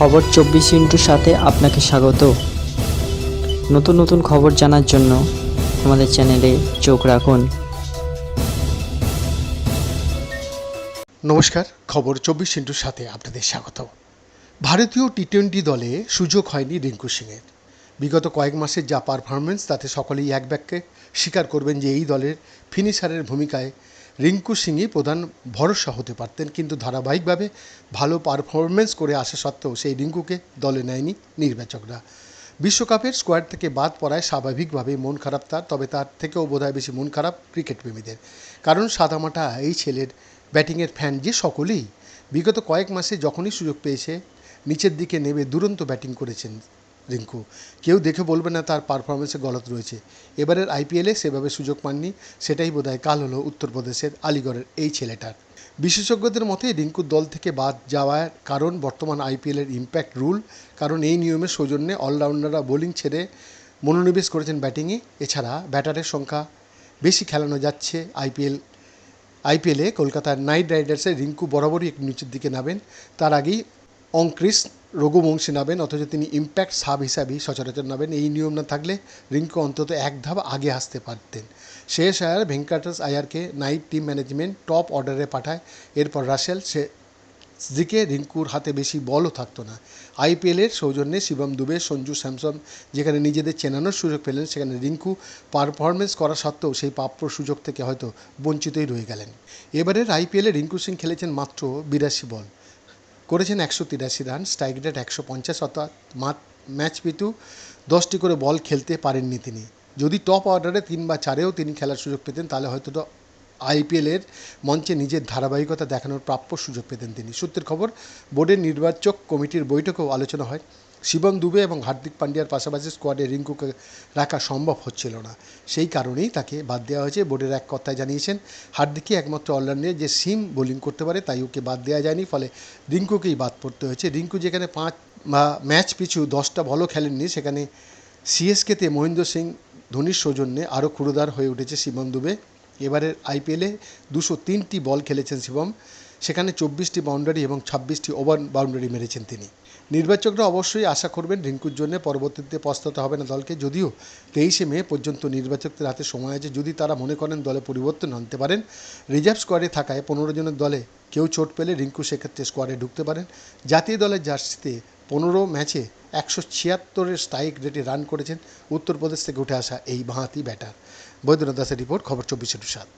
খবর চব্বিশ ইন্টুর সাথে আপনাকে স্বাগত। নতুন নতুন খবর জানার জন্য আমাদের চ্যানেলে চোখ রাখুন। নমস্কার, খবর চব্বিশ ইন্টুর সাথে আপনাদের স্বাগত। ভারতীয় টি টোয়েন্টি দলে সুযোগ হয়নি রিঙ্কু সিংয়ের। বিগত কয়েক মাসের যা পারফরমেন্স তাতে সকলেই এক ব্যাককে স্বীকার করবেন যে এই দলের ফিনিশারের ভূমিকায় রিঙ্কু সিংই প্রধান ভরসা হতে পারতেন, কিন্তু ধারাবাহিকভাবে ভালো পারফরমেন্স করে আসা সত্ত্বেও সেই রিঙ্কুকে দলে নেয়নি নির্বাচকরা। বিশ্বকাপের স্কোয়াড থেকে বাদ পড়ায় স্বাভাবিকভাবে মন খারাপ তার, তবে তার থেকেও বোধহয় বেশি মন খারাপ ক্রিকেট প্রেমীদের কারণ সাদামাটা এই ছেলের ব্যাটিংয়ের ফ্যান যে সকলেই। বিগত কয়েক মাসে যখনই সুযোগ পেয়েছে, নিচের দিকে নেমে দুরন্ত ব্যাটিং করেছেন রিঙ্কু। কেউ দেখে বলবে না তার পারফরমেন্সে গলত রয়েছে। এবারের আইপিএলে সেভাবে সুযোগ পাননি, সেটাই বোধহয় কাল হলো উত্তরপ্রদেশের আলিগড়ের এই ছেলেটার। বিশেষজ্ঞদের মতে, রিঙ্কুর দল থেকে বাদ যাওয়ার কারণ বর্তমান আইপিএলের ইম্প্যাক্ট রুল কারণ এই নিয়মের সৌজন্যে অলরাউন্ডাররা বোলিং ছেড়ে মনোনিবেশ করেছেন ব্যাটিংয়ে এছাড়া ব্যাটারের সংখ্যা বেশি খেলানো যাচ্ছে আইপিএল আইপিএলে কলকাতার নাইট রাইডার্সের রিঙ্কু বরাবরই একটু নিচের দিকে নামেন। তার আগেই অঙ্ক্রিস রঘুবংশী নামেন, অথচ তিনি ইম্প্যাক্ট সাব হিসাবেই সচরাচর নামেন। এই নিয়ম না থাকলে রিঙ্কু অন্তত এক ধাপ আগে আসতে পারতেন। শেষ আয়ার ভেঙ্কাটাস আয়ারকে নাইট টিম ম্যানেজমেন্ট টপ অর্ডারে পাঠায়। এরপর রাসেল, সে দিকে রিঙ্কুর হাতে বেশি বলও থাকতো না। আইপিএলের সৌজন্যে শিবম দুবে, সঞ্জু স্যামসন যেখানে নিজেদের চেনানোর সুযোগ পেলেন, সেখানে রিঙ্কু পারফরমেন্স করা সত্ত্বেও সেই প্রাপ্য সুযোগ থেকে হয়তো বঞ্চিতই রয়ে গেলেন। এবারের আইপিএলে রিঙ্কু সিং খেলেছেন মাত্র বিরাশি বল। করেছেন একশো তিরাশি রান স্ট্রাইক রেট একশো পঞ্চাশ, অর্থাৎ ম্যাচ পিছু দশটি করে বল খেলতে পারেননি তিনি। যদি টপ অর্ডারে তিন বা চারেও তিনি খেলার সুযোগ পেতেন, তাহলে হয়তো আইপিএলের মঞ্চে নিজের ধারাবাহিকতা দেখানোর প্রাপ্য সুযোগ পেতেন তিনি। সূত্রের খবর, বোর্ডের নির্বাচক কমিটির বৈঠকেও আলোচনা হয়। শিবম দুবে এবং হার্দিক পান্ডিয়ার পাশাপাশি স্কোয়াডে রিঙ্কুকে রাখা সম্ভব হচ্ছিল না। সেই কারণেই তাকে বাদ দেওয়া হয়েছে। বোর্ডের এক কথায় জানিয়েছেন, হার্দিকই একমাত্র অলরাউন্ডার যে সিম বোলিং করতে পারে তাই ওকে বাদ দেওয়া যায়নি, ফলে রিঙ্কুকেই বাদ পড়তে হয়েছে। রিঙ্কু যেখানে পাঁচ, বা ম্যাচ পিছু দশটা বলও খেলেননি, সেখানে সিএসকেতে মহেন্দ্র সিং, ধোনির সৌজন্যে আরও ক্ষুরোদার হয়ে উঠেছে শিবম দুবে। এবারের আইপিএলে দুশো তিনটি বল খেলেছেন শিবম। সেখানে চব্বিশটি বাউন্ডারি এবং ছাব্বিশটি ওভার বাউন্ডারি মেরেছেন তিনি। নির্বাচকরা অবশ্যই আশা করবেন রিঙ্কুর জন্য পরবর্তীতে পস্তাতে হবে না দলকে। যদিও তেইশে মে পর্যন্ত নির্বাচকদের হাতে সময় আছে। যদি তারা মনে করেন দলে পরিবর্তন আনতে পারেন রিজার্ভ স্কোয়াডে থাকায় পনেরো জনের দলে কেউ চোট পেলে রিঙ্কু সেক্ষেত্রে স্কোয়াডে ঢুকতে পারেন। জাতীয় দলের জার্সিতে পনেরো ম্যাচে একশো ছিয়াত্তরের স্ট্রাইক রেটে রান করেছেন উত্তরপ্রদেশ থেকে উঠে আসা এই বাঁহাতি ব্যাটার। বৈদ্যনাথ দাসের রিপোর্ট, খবর চব্বিশে সাত।